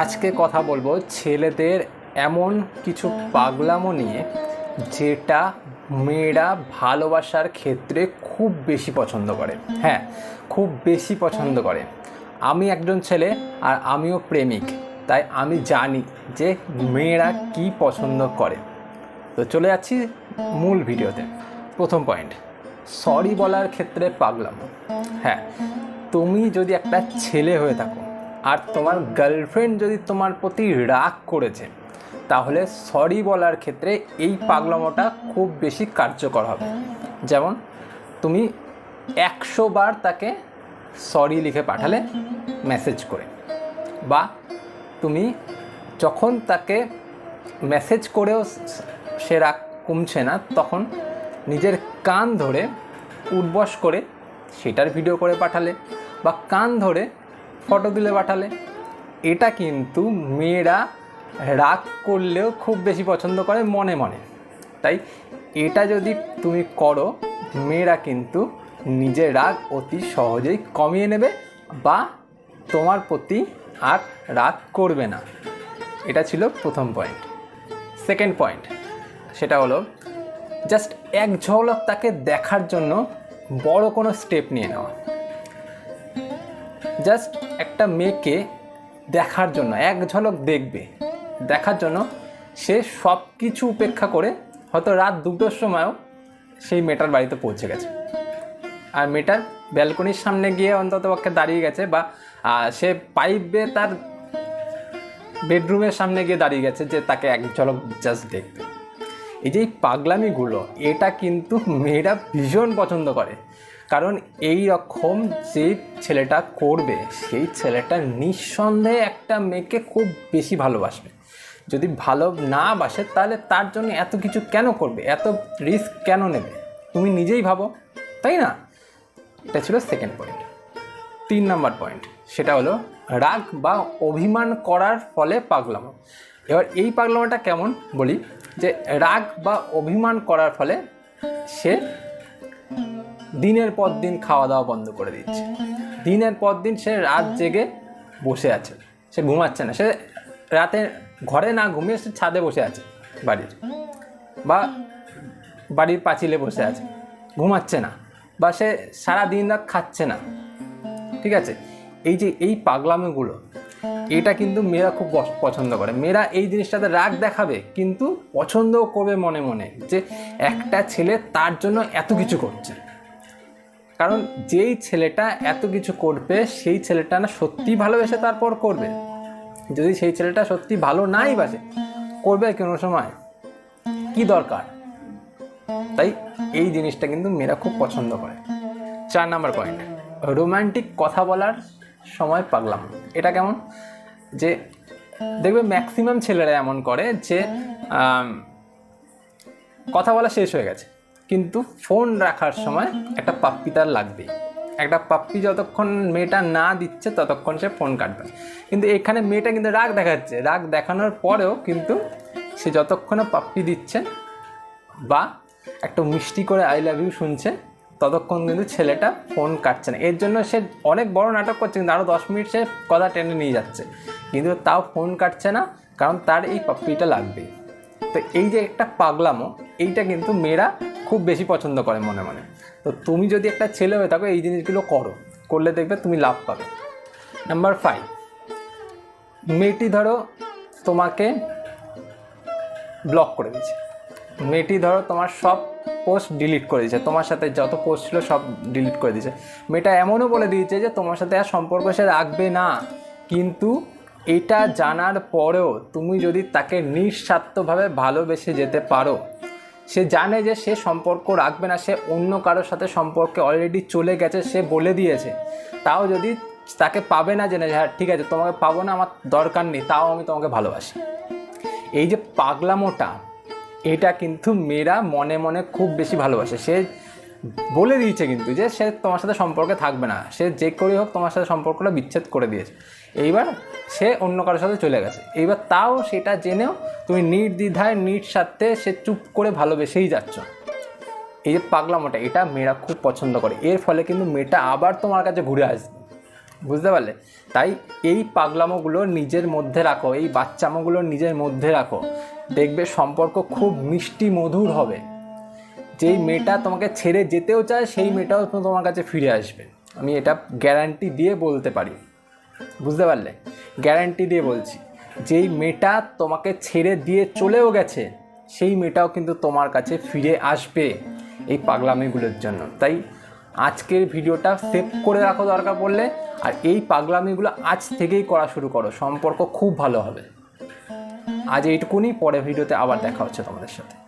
আজকে কথা বলব ছেলেদের এমন কিছু পাগলামো নিয়ে যেটা মেয়েরা ভালোবাসার ক্ষেত্রে খুব বেশি পছন্দ করে। হ্যাঁ খুব বেশি পছন্দ করে। আমি একজন ছেলে আর আমিও প্রেমিক, তাই আমি জানি যে মেয়েরা কি পছন্দ করে। তো চলে যাচ্ছি মূল ভিডিওতে। প্রথম পয়েন্ট সরি বলার ক্ষেত্রে পাগলাম। হ্যাঁ তুমি যদি একটা ছেলে হয়ে থাকো আর তোমার গার্লফ্রেন্ড যদি তোমার প্রতি রাগ করেছে, তাহলে সরি বলার ক্ষেত্রে এই পাগলামোটা খুব বেশি কার্যকর হবে। যেমন, তুমি একশো বার তাকে সরি লিখে পাঠালে মেসেজ করে। বা তুমি যখন তাকে মেসেজ করেও সে রাগ কমছে না, তখন নিজের কান ধরে উঠবস করে সেটার ভিডিও করে পাঠালে বা কান ধরে ফটো তুলে পাঠালে। এটা কিন্তু মেয়েরা রাগ করলেও খুব বেশি পছন্দ করে মনে মনে। তাই এটা যদি তুমি করো, মেয়েরা কিন্তু নিজের রাগ অতি সহজেই কমিয়ে নেবে বা তোমার প্রতি আর রাগ করবে না। এটা ছিল প্রথম পয়েন্ট সেকেন্ড পয়েন্ট সেটা হলো জাস্ট এক ঝলক তাকে দেখার জন্য বড় কোনো স্টেপ নিয়ে নেওয়া। জাস্ট একটা মেয়েকে দেখার জন্য, এক ঝলক দেখবে। দেখার জন্য সে সব কিছু উপেক্ষা করে হয়তো রাত দুটোর সময়ও সেই মেয়েটার বাড়িতে পৌঁছে গেছে। আর মেয়েটার ব্যালকনির সামনে গিয়ে অন্তত পক্ষে দাঁড়িয়ে গেছে বা সে পাইপ তার বেডরুমের সামনে গিয়ে দাঁড়িয়ে গেছে যে তাকে এক ঝলক জাস্ট দেখবে এই যে এই পাগলামিগুলো, এটা কিন্তু মেয়েরা ভীষণ পছন্দ করে। কারণ এই রকম যে ছেলেটা করবে, সেই ছেলেটা নিঃসন্দেহে একটা মেয়েকে খুব বেশি ভালোবাসবে। যদি ভালো না বাসে, তাহলে তার জন্য এত কিছু কেন করবে? এত রিস্ক কেন নেবে? তুমি নিজেই ভাবো, তাই না? এটা ছিল সেকেন্ড পয়েন্ট তিন নাম্বার পয়েন্ট সেটা হলো রাগ বা অভিমান করার ফলে পাগলামো। এবার এই পাগলামাটা কেমন? বলি যে রাগ বা অভিমান করার ফলে সে দিনের পর দিন খাওয়া দাওয়া বন্ধ করে দিচ্ছে। দিনের পর দিন সে রাত জেগে বসে আছে। সে ঘুমাচ্ছে না। সে রাতে ঘরে না ঘুমিয়ে সে ছাদে বসে আছে বাড়ির বা বাড়ির পাঁচিলে বসে আছে। ঘুমাচ্ছে না বা সে সারা দিন রাত খাচ্ছে না। ঠিক আছে? এই যে এই পাগলামিগুলো, এটা কিন্তু মেয়েরা খুব পছ- পছন্দ করে। মেয়েরা এই জিনিসটাতে রাগ দেখাবে, কিন্তু পছন্দও করবে মনে মনে যে একটা ছেলে তার জন্য এত কিছু করছে। কারণ যেই ছেলেটা এত কিছু করবে, সেই ছেলেটা না সত্যি ভালোবেসে তারপর করবে। যদি সেই ছেলেটা সত্যি ভালো নাই বাসে, করবে কোনো সময়? কি দরকার? তাই এই জিনিসটা কিন্তু মেয়েরা খুব পছন্দ করে। চার নাম্বার পয়েন্ট রোমান্টিক কথা বলার সময় পাগলাম। এটা কেমন? যে দেখবে ম্যাক্সিমাম ছেলেরা এমন করে যে কথা বলা শেষ হয়ে গেছে। কিন্তু ফোন রাখার সময় একটা পাপ্পি তার লাগবেই। একটা পাপ্পি যতক্ষণ মেয়েটা না দিচ্ছে ততক্ষণ সে ফোন কাটবে। কিন্তু এখানে মেয়েটা কিন্তু রাগ দেখাচ্ছে। রাগ দেখানোর পরেও কিন্তু সে যতক্ষণে পাপ্পি দিচ্ছে বা একটা মিষ্টি করে আই লাভ ইউ শুনছে, ততক্ষণ কিন্তু ছেলেটা ফোন কাটছে না। এর জন্য সে অনেক বড় নাটক করছে, কিন্তু আরও দশ মিনিট সে কথা টেনে নিয়ে যাচ্ছে। কিন্তু তাও ফোন কাটছে না, কারণ তার এই পাপ্পিটা লাগবে তো এই যে একটা পাগলামো, এইটা কিন্তু মেয়েরা খুব বেশি পছন্দ করে মনে মনে। তো তুমি যদি একটা ছেলে হয়ে থাকো, এই জিনিসগুলো করো। করলে দেখবে তুমি লাভ পাবে। নাম্বার ফাইভ মেয়েটি ধরো তোমাকে ব্লক করে দিয়েছে। মেয়েটি ধরো তোমার সব পোস্ট ডিলিট করে দিয়েছে। তোমার সাথে যত পোস্ট ছিল সব ডিলিট করে দিয়েছে। মেয়েটা এমনও বলে দিয়েছে যে, তোমার সাথে আর সম্পর্ক সে রাখবে না। কিন্তু এটা জানার পরেও তুমি যদি তাকে নিঃস্বার্থভাবে ভালোবেসে যেতে পারো সে জানে যে সে সম্পর্ক রাখবে না, সে অন্য কারোর সাথে সম্পর্কে অলরেডি চলে গেছে, সে বলে দিয়েছে। তাও যদি তাকে পাবে না জেনে হ্যাঁ ঠিক আছে, তোমাকে পাবো না, আমার দরকার নেই, তাও আমি তোমাকে ভালোবাসি। এই যে পাগলামোটা, এটা কিন্তু মেয়েরা মনে মনে খুব বেশি ভালোবাসে। সে বলে দিয়েছে কিন্তু যে সে তোমার সাথে সম্পর্কে থাকবে না। সে যে করেই হোক তোমার সাথে সম্পর্কটা বিচ্ছেদ করে দিয়েছে। এইবার সে অন্য কারোর সাথে চলে গেছে। এইবার তাও সেটা জেনেও তুমি নির্দ্বিধায়, নিঃস্বার্থে সে চুপ করে ভালোবেসেই যাচ্ছ। এই যে পাগলামোটা, এটা মেয়েরা খুব পছন্দ করে। এর ফলে কিন্তু মেয়েটা আবার তোমার কাছে ঘুরে আসবে। বুঝতে পারলে? তাই এই পাগলামোগুলো নিজের মধ্যে রাখো। এই বাচ্চামোগুলো নিজের মধ্যে রাখো। দেখবে সম্পর্ক খুব মিষ্টি মধুর হবে। যেই মেয়েটা তোমাকে ছেড়ে যেতেও চায় সেই মেয়েটাও তোমার কাছে ফিরে আসবে। আমি এটা গ্যারান্টি দিয়ে বলতে পারি। বুঝতে পারলে? গ্যারান্টি দিয়ে বলছি। যেই মেয়েটা তোমাকে ছেড়ে দিয়ে চলেও গেছে সেই মেয়েটাও কিন্তু তোমার কাছে ফিরে আসবে এই পাগলামিগুলোর জন্য। তাই আজকের ভিডিওটা সেভ করে রাখো দরকার পড়লে আর এই পাগলামিগুলো আজ থেকেই করা শুরু করো। সম্পর্ক খুব ভালো হবে। আজ এইটুকুনি পরে ভিডিওতে আবার দেখা হচ্ছে তোমাদের সাথে।